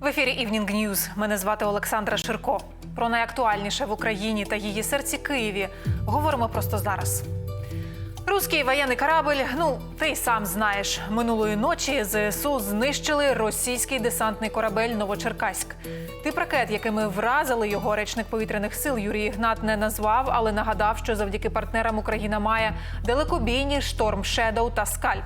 В ефірі Evening News. Мене звати Олександра Ширко. Про найактуальніше в Україні та її серці Києві говоримо просто зараз. Руський воєнний корабль, ну ти й сам знаєш, минулої ночі ЗСУ знищили російський десантний корабель Новочеркаськ. Тип ракет, якими вразили його речник повітряних сил Юрій Ігнат не назвав, але нагадав, що завдяки партнерам Україна має далекобійні шторм Шедоу та Скальп.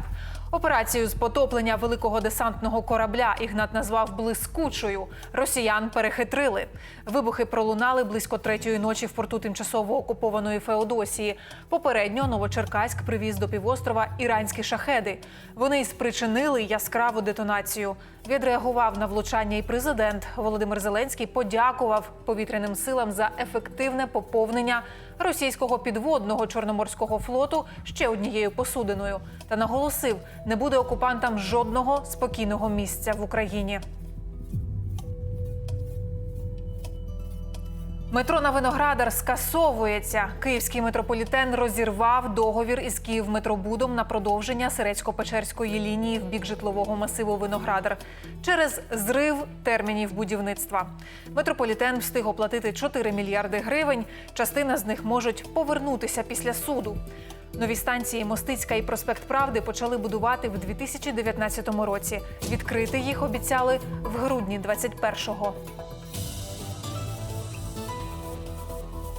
Операцію з потоплення великого десантного корабля Ігнат назвав блискучою. Росіян перехитрили. Вибухи пролунали близько третьої ночі в порту тимчасово окупованої Феодосії. Попередньо Новочеркаськ привіз до півострова іранські шахеди. Вони й спричинили яскраву детонацію. Відреагував на влучання і президент Володимир Зеленський подякував повітряним силам за ефективне поповнення російського підводного чорноморського флоту ще однією посудиною та наголосив, не буде окупантам жодного спокійного місця в Україні. Метро на Виноградар скасовується. Київський метрополітен розірвав договір із Київметробудом на продовження Сирецько-Печерської лінії в бік житлового масиву Виноградар через зрив термінів будівництва. Метрополітен встиг оплатити 4 мільярди гривень. Частина з них можуть повернутися після суду. Нові станції Мостицька і проспект Правди почали будувати в 2019 році. Відкрити їх обіцяли в грудні 21-го.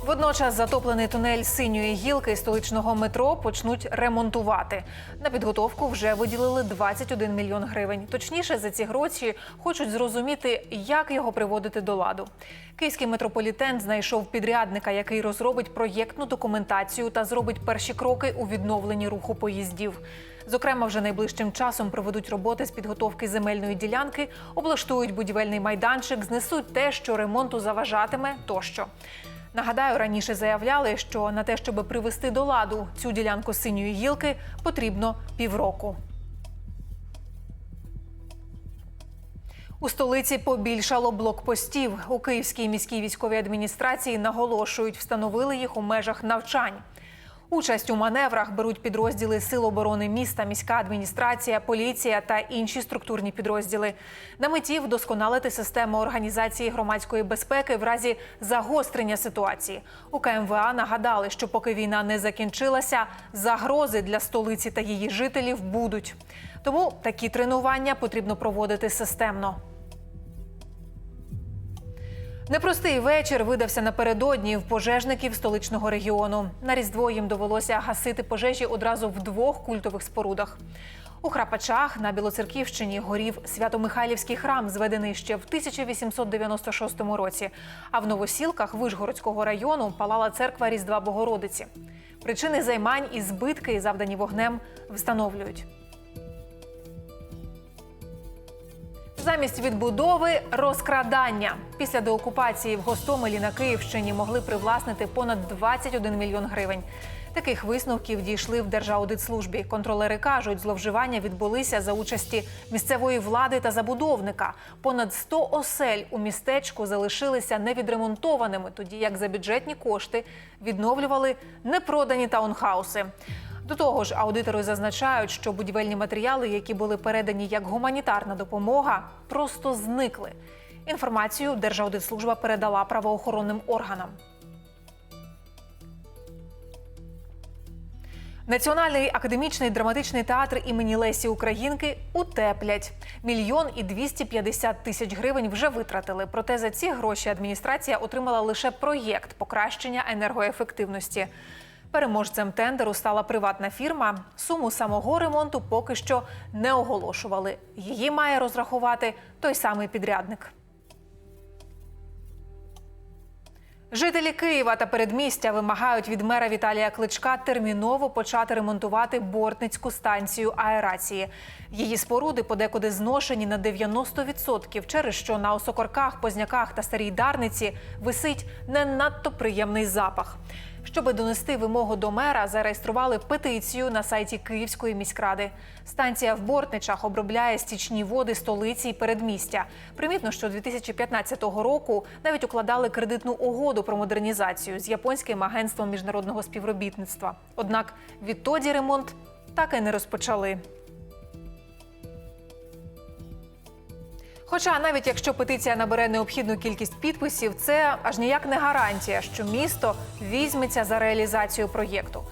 Водночас затоплений тунель синьої гілки столичного метро почнуть ремонтувати. На підготовку вже виділили 21 мільйон гривень. Точніше, за ці гроші хочуть зрозуміти, як його приводити до ладу. Київський метрополітен знайшов підрядника, який розробить проєктну документацію та зробить перші кроки у відновленні руху поїздів. Зокрема, вже найближчим часом проведуть роботи з підготовки земельної ділянки, облаштують будівельний майданчик, знесуть те, що ремонту заважатиме тощо. Нагадаю, раніше заявляли, що на те, щоб привести до ладу цю ділянку синьої гілки, потрібно півроку. У столиці побільшало блокпостів. У Київській міській військовій адміністрації наголошують, встановили їх у межах навчань. Участь у маневрах беруть підрозділи Сил оборони міста, міська адміністрація, поліція та інші структурні підрозділи. На меті вдосконалити систему організації громадської безпеки в разі загострення ситуації. У КМВА нагадали, що поки війна не закінчилася, загрози для столиці та її жителів будуть. Тому такі тренування потрібно проводити системно. Непростий вечір видався напередодні в пожежників столичного регіону. На різдво їм довелося гасити пожежі одразу в двох культових спорудах. У Храпачах на Білоцерківщині горів Свято-Михайлівський храм, зведений ще в 1896 році. А в Новосілках Вишгородського району палала церква Різдва Богородиці. Причини займань і збитки, завдані вогнем, встановлюють. Замість відбудови розкрадання після деокупації в Гостомелі на Київщині могли привласнити понад 21 мільйон гривень. Таких висновків дійшли в Держаудитслужбі. Контролери кажуть, зловживання відбулися за участі місцевої влади та забудовника. Понад 100 осель у містечку залишилися невідремонтованими, тоді як за бюджетні кошти відновлювали непродані таунхауси. До того ж, аудитори зазначають, що будівельні матеріали, які були передані як гуманітарна допомога, просто зникли. Інформацію Держаудитслужба передала правоохоронним органам. Національний академічний драматичний театр імені Лесі Українки утеплять. Мільйон і 250 тисяч гривень вже витратили. Проте за ці гроші адміністрація отримала лише проєкт покращення енергоефективності. Переможцем тендеру стала приватна фірма. Суму самого ремонту поки що не оголошували. Її має розрахувати той самий підрядник. Жителі Києва та передмістя вимагають від мера Віталія Кличка терміново почати ремонтувати бортницьку станцію аерації. Її споруди подекуди зношені на 90%, через що на осокорках, позняках та старій дарниці висить не надто приємний запах. Щоби донести вимогу до мера, зареєстрували петицію на сайті Київської міськради. Станція в Бортничах обробляє стічні води столиці і передмістя. Примітно, що 2015 року навіть укладали кредитну угоду про модернізацію з японським агентством міжнародного співробітництва. Однак відтоді ремонт так і не розпочали. Хоча навіть якщо петиція набере необхідну кількість підписів, це аж ніяк не гарантія, що місто візьметься за реалізацію проєкту.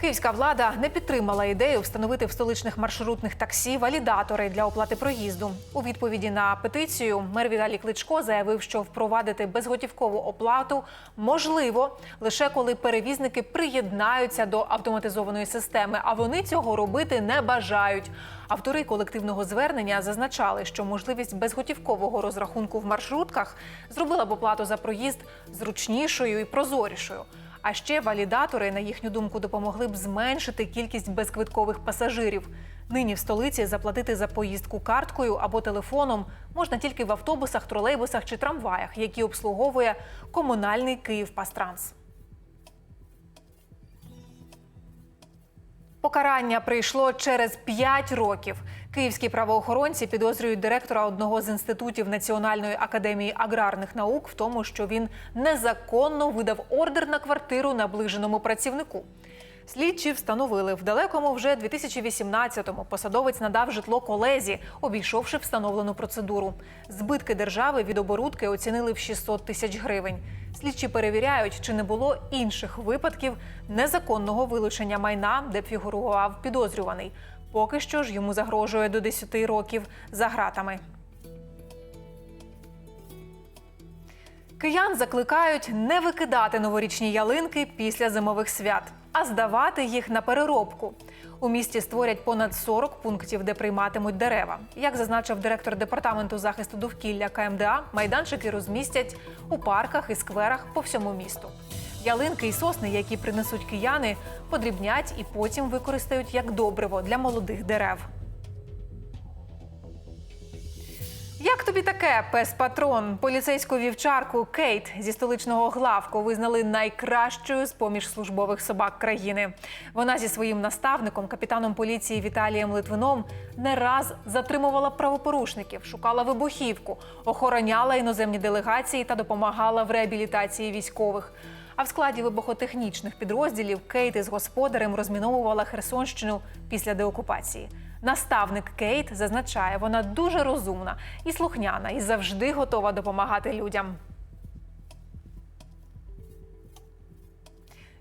Київська влада не підтримала ідею встановити в столичних маршрутних таксі валідатори для оплати проїзду. У відповіді на петицію мер Віталій Кличко заявив, що впровадити безготівкову оплату можливо лише коли перевізники приєднаються до автоматизованої системи, а вони цього робити не бажають. Автори колективного звернення зазначали, що можливість безготівкового розрахунку в маршрутках зробила б оплату за проїзд зручнішою і прозорішою. А ще валідатори, на їхню думку, допомогли б зменшити кількість безквиткових пасажирів. Нині в столиці заплатити за поїздку карткою або телефоном можна тільки в автобусах, тролейбусах чи трамваях, які обслуговує комунальний Київпастранс. Покарання прийшло через 5 років. Київські правоохоронці підозрюють директора одного з інститутів Національної академії аграрних наук в тому, що він незаконно видав ордер на квартиру наближеному працівнику. Слідчі встановили в далекому вже 2018-му посадовець надав житло колезі, обійшовши встановлену процедуру. Збитки держави від оборудки оцінили в 600 тисяч гривень. Слідчі перевіряють, чи не було інших випадків незаконного вилучення майна, де фігурував підозрюваний. Поки що ж йому загрожує до 10 років за гратами. Киян закликають не викидати новорічні ялинки після зимових свят, а здавати їх на переробку. У місті створять понад 40 пунктів, де прийматимуть дерева. Як зазначив директор департаменту захисту довкілля КМДА, майданчики розмістять у парках і скверах по всьому місту. Ялинки і сосни, які принесуть кияни, подрібнять і потім використають як добриво для молодих дерев. Тобі таке, пес патрон? Поліцейську вівчарку Кейт зі столичного главку визнали найкращою з поміж службових собак країни. Вона зі своїм наставником, капітаном поліції Віталієм Литвином, не раз затримувала правопорушників, шукала вибухівку, охороняла іноземні делегації та допомагала в реабілітації військових. А в складі вибухотехнічних підрозділів Кейт із господарем розміновувала Херсонщину після деокупації. Наставник Кейт зазначає, вона дуже розумна і слухняна, і завжди готова допомагати людям.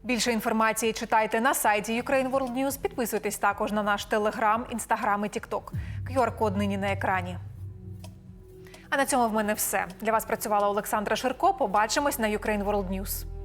Більше інформації читайте на сайті Ukraine World News. Підписуйтесь також на наш телеграм, інстаграм і тікток. QR-код нині на екрані. А на цьому в мене все. Для вас працювала Олександра Ширко. Побачимось на Ukraine World News.